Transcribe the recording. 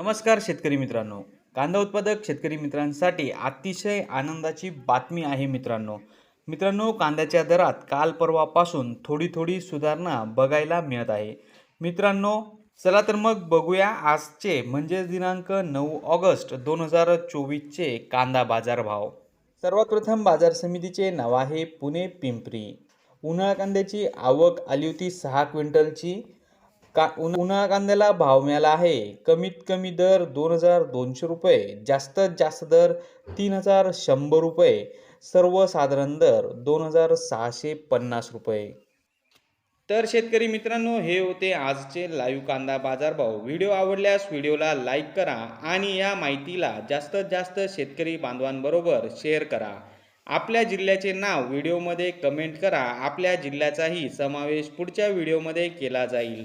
नमस्कार शेतकरी मित्रांनो. कांदा उत्पादक शेतकरी मित्रांसाठी अतिशय आनंदाची बातमी आहे मित्रांनो. मित्रांनो कांद्याच्या दरात काल परवापासून थोडी थोडी सुधारणा बघायला मिळत आहे. मित्रांनो चला तर मग बघूया आजचे म्हणजे दिनांक नऊ ऑगस्ट दोन हजार चोवीसचे कांदा बाजारभाव. सर्वात प्रथम बाजार समितीचे नाव आहे पुणे पिंपरी. उन्हाळा कांद्याची आवक आली होती सहा क्विंटलची. का उन उन्हाळा कांद्याला भाव मिळाला आहे. कमीत कमी दर दोन हजार दोनशे रुपये जास्तीत जास्त दर तीन हजार शंभर रुपये सर्वसाधारण दर दोन हजार सहाशे पन्नास रुपये. तर शेतकरी मित्रांनो हे होते आजचे लाईव्ह कांदा बाजारभाव. व्हिडिओ आवडल्यास व्हिडिओला लाईक करा आणि या माहितीला जास्तीत जास्त शेतकरी बांधवांबरोबर शेअर करा. आपल्या जिल्ह्याचे नाव व्हिडिओमध्ये कमेंट करा. आपल्या जिल्ह्याचाही समावेश पुढच्या व्हिडिओमध्ये केला जाईल.